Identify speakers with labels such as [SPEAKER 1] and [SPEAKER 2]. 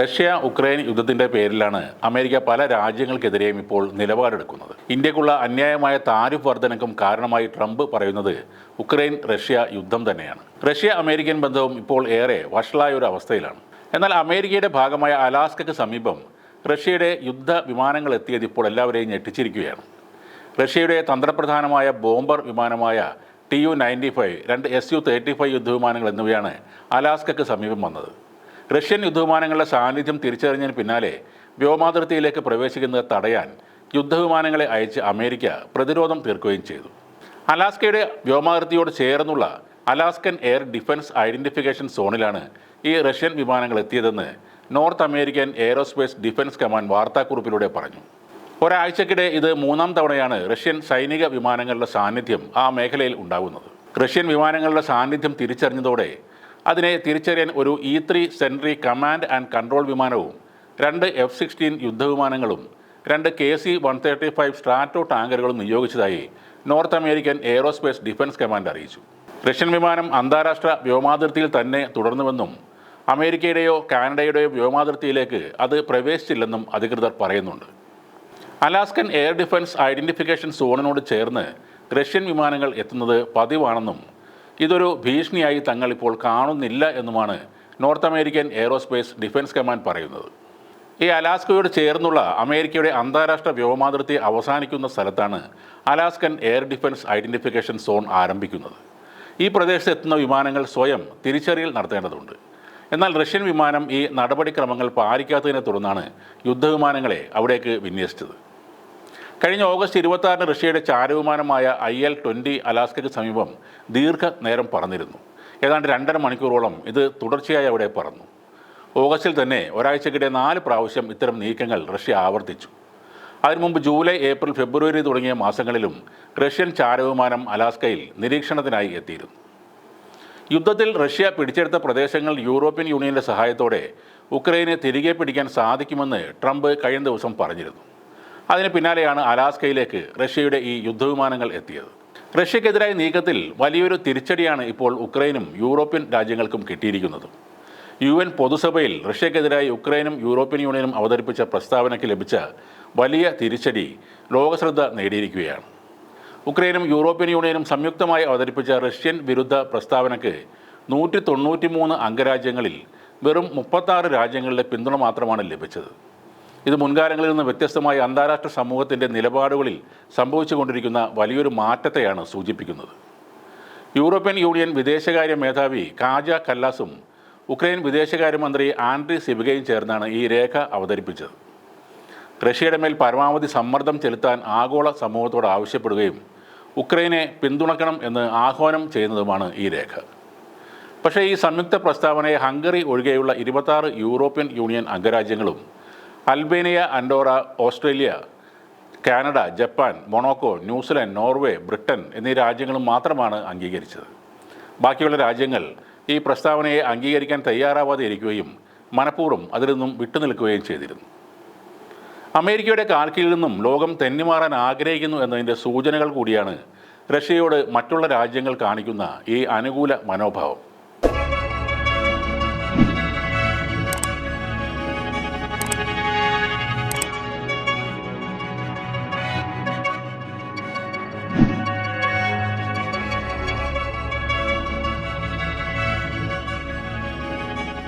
[SPEAKER 1] Russia Ukraine യുദ്ധത്തിന്റെ പേരിലാണ് America പല രാജ്യങ്ങൾക്കെതിരെയും ഇപ്പോൾ നിലപാടെടുക്കുന്നത്. ഇന്ത്യക്കുള്ള അന്യായമായ താരിഫ് വർധനക്കും കാരണമായി ട്രംപ് പറയുന്നത് ഉക്രൈൻ റഷ്യ യുദ്ധം തന്നെയാണ്. റഷ്യ അമേരിക്കൻ ബന്ധവും ഇപ്പോൾ ഏറെ വഷളായ ഒരു അവസ്ഥയിലാണ്. എന്നാൽ അമേരിക്കയുടെ ഭാഗമായ അലാസ്കയ്ക്ക് സമീപം റഷ്യയുടെ യുദ്ധ വിമാനങ്ങൾ എത്തിയത് ഇപ്പോൾ എല്ലാവരെയും ഞെട്ടിച്ചിരിക്കുകയാണ്. റഷ്യയുടെ തന്ത്രപ്രധാനമായ ബോംബർ വിമാനമായ ടി യു നയന്റി ഫൈവ് രണ്ട് എസ് യു തേർട്ടി ഫൈവ് യുദ്ധവിമാനങ്ങൾ എന്നിവയാണ് അലാസ്കയ്ക്ക് സമീപം വന്നത്. റഷ്യൻ യുദ്ധവിമാനങ്ങളുടെ സാന്നിധ്യം തിരിച്ചറിഞ്ഞതിന് പിന്നാലെ വ്യോമാതിർത്തിയിലേക്ക് പ്രവേശിക്കുന്നത് തടയാൻ യുദ്ധവിമാനങ്ങളെ അയച്ച് അമേരിക്ക പ്രതിരോധം തീർക്കുകയും ചെയ്തു. അലാസ്കയുടെ വ്യോമാതിർത്തിയോട് ചേർന്നുള്ള അലാസ്കൻ എയർ ഡിഫൻസ് ഐഡന്റിഫിക്കേഷൻ സോണിലാണ് ഈ റഷ്യൻ വിമാനങ്ങൾ എത്തിയതെന്ന് North American aerospace defence command വാർത്താക്കുറിപ്പിലൂടെ പറഞ്ഞു. ഒരാഴ്ചക്കിടെ ഇത് മൂന്നാം തവണയാണ് റഷ്യൻ സൈനിക വിമാനങ്ങളുടെ സാന്നിധ്യം ആ മേഖലയിൽ ഉണ്ടാകുന്നത്. റഷ്യൻ വിമാനങ്ങളുടെ സാന്നിധ്യം തിരിച്ചറിഞ്ഞതോടെ അതിനെ തിരിച്ചറിയാൻ ഒരു E three sentry command and control വിമാനവും രണ്ട് എഫ് സിക്സ്റ്റീൻ യുദ്ധവിമാനങ്ങളും രണ്ട് K C one thirty five strato ടാങ്കറുകളും നിയോഗിച്ചതായി North American aerospace defence command അറിയിച്ചു. റഷ്യൻ വിമാനം അന്താരാഷ്ട്ര വ്യോമാതിർത്തിയിൽ തന്നെ തുടർന്നുവെന്നും അമേരിക്കയുടെയോ കാനഡയുടെയോ വ്യോമാതിർത്തിയിലേക്ക് അത് പ്രവേശിച്ചില്ലെന്നും അധികൃതർ പറയുന്നുണ്ട്. അലാസ്കൻ എയർ ഡിഫൻസ് ഐഡന്റിഫിക്കേഷൻ സോണിനോട് ചേർന്ന് റഷ്യൻ വിമാനങ്ങൾ എത്തുന്നത് പതിവാണെന്നും ഇതൊരു ഭീഷണിയായി തങ്ങൾ ഇപ്പോൾ കാണുന്നില്ല എന്നുമാണ് North American aerospace defence command പറയുന്നത്. ഈ അലാസ്കയോട് ചേർന്നുള്ള അമേരിക്കയുടെ അന്താരാഷ്ട്ര വ്യോമാതിർത്തി അവസാനിക്കുന്ന സ്ഥലത്താണ് Alaskan air defence identification zone ആരംഭിക്കുന്നത്. ഈ പ്രദേശത്ത് എത്തുന്ന വിമാനങ്ങൾ സ്വയം തിരിച്ചറിയൽ നടത്തേണ്ടതുണ്ട്. എന്നാൽ റഷ്യൻ വിമാനം ഈ നടപടിക്രമങ്ങൾ പാലിക്കാത്തതിനെ തുടർന്നാണ് യുദ്ധവിമാനങ്ങളെ അവിടേക്ക് വിന്യസിച്ചത്. കഴിഞ്ഞ ഓഗസ്റ്റ് ഇരുപത്തി ആറിന് റഷ്യയുടെ ചാരവിമാനമായ ഐ എൽ ട്വന്റി അലാസ്കയ്ക്ക് സമീപം ദീർഘനേരം പറന്നിരുന്നു. ഏതാണ്ട് രണ്ടര മണിക്കൂറോളം ഇത് തുടർച്ചയായി അവിടെ പറന്നു. ഓഗസ്റ്റിൽ തന്നെ ഒരാഴ്ചക്കിടെ നാല് പ്രാവശ്യം ഇത്തരം നീക്കങ്ങൾ റഷ്യ ആവർത്തിച്ചു. അതിനു മുമ്പ് ജൂലൈ ഏപ്രിൽ ഫെബ്രുവരി തുടങ്ങിയ മാസങ്ങളിലും റഷ്യൻ ചാരവിമാനം അലാസ്കയിൽ നിരീക്ഷണത്തിനായി എത്തിയിരുന്നു. യുദ്ധത്തിൽ റഷ്യ പിടിച്ചെടുത്ത പ്രദേശങ്ങൾ യൂറോപ്യൻ യൂണിയന്റെ സഹായത്തോടെ ഉക്രൈനെ തിരികെ പിടിക്കാൻ സാധിക്കുമെന്ന് ട്രംപ് കഴിഞ്ഞ ദിവസം പറഞ്ഞിരുന്നു. അതിന് പിന്നാലെയാണ് അലാസ്കയിലേക്ക് റഷ്യയുടെ ഈ യുദ്ധവിമാനങ്ങൾ എത്തിയത്. റഷ്യക്കെതിരായ നീക്കത്തിൽ വലിയൊരു തിരിച്ചടിയാണ് ഇപ്പോൾ ഉക്രൈനും യൂറോപ്യൻ രാജ്യങ്ങൾക്കും കിട്ടിയിരിക്കുന്നത്. യു എൻ പൊതുസഭയിൽ റഷ്യക്കെതിരായി ഉക്രൈനും യൂറോപ്യൻ യൂണിയനും അവതരിപ്പിച്ച പ്രസ്താവനയ്ക്ക് ലഭിച്ച വലിയ തിരിച്ചടി ലോകശ്രദ്ധ നേടിയിരിക്കുകയാണ്. ഉക്രൈനും യൂറോപ്യൻ യൂണിയനും സംയുക്തമായി അവതരിപ്പിച്ച റഷ്യൻ വിരുദ്ധ പ്രസ്താവനയ്ക്ക് നൂറ്റി തൊണ്ണൂറ്റി മൂന്ന് അംഗരാജ്യങ്ങളിൽ വെറും മുപ്പത്താറ് രാജ്യങ്ങളുടെ പിന്തുണ മാത്രമാണ് ലഭിച്ചത്. ഇത് മുൻകാലങ്ങളിൽ നിന്ന് വ്യത്യസ്തമായി അന്താരാഷ്ട്ര സമൂഹത്തിന്റെ നിലപാടുകളിൽ സംഭവിച്ചുകൊണ്ടിരിക്കുന്ന വലിയൊരു മാറ്റത്തെയാണ് സൂചിപ്പിക്കുന്നത്. യൂറോപ്യൻ യൂണിയൻ വിദേശകാര്യ മേധാവി കാജ കല്ലാസും ഉക്രൈൻ വിദേശകാര്യമന്ത്രി ആൻഡ്രി സിബികയും ചേർന്നാണ് ഈ രേഖ അവതരിപ്പിച്ചത്. റഷ്യയുടെ മേൽ പരമാവധി സമ്മർദ്ദം ചെലുത്താൻ ആഗോള സമൂഹത്തോട് ആവശ്യപ്പെടുകയും ഉക്രൈനെ പിന്തുണക്കണം എന്ന് ആഹ്വാനം ചെയ്യുന്നതുമാണ് ഈ രേഖ. പക്ഷേ ഈ സംയുക്ത പ്രസ്താവനയെ ഹംഗറി ഒഴികെയുള്ള ഇരുപത്താറ് European Union അംഗരാജ്യങ്ങളും Albania Andorra Australia Canada Japan Monaco New Zealand Norway Britain എന്നീ രാജ്യങ്ങളും മാത്രമാണ് അംഗീകരിച്ചത്. ബാക്കിയുള്ള രാജ്യങ്ങൾ ഈ പ്രസ്താവനയെ അംഗീകരിക്കാൻ തയ്യാറാവാതെ ഇരിക്കുകയും മനഃപൂർവം അതിൽ നിന്നും വിട്ടുനിൽക്കുകയും ചെയ്തിരുന്നു. അമേരിക്കയുടെ കാൽക്കീഴിൽ നിന്നും ലോകം തെന്നിമാറാൻ ആഗ്രഹിക്കുന്നു എന്നതിന്റെ സൂചനകൾ കൂടിയാണ് റഷ്യയോട് മറ്റുള്ള രാജ്യങ്ങൾ കാണിക്കുന്ന ഈ അനുകൂല മനോഭാവം.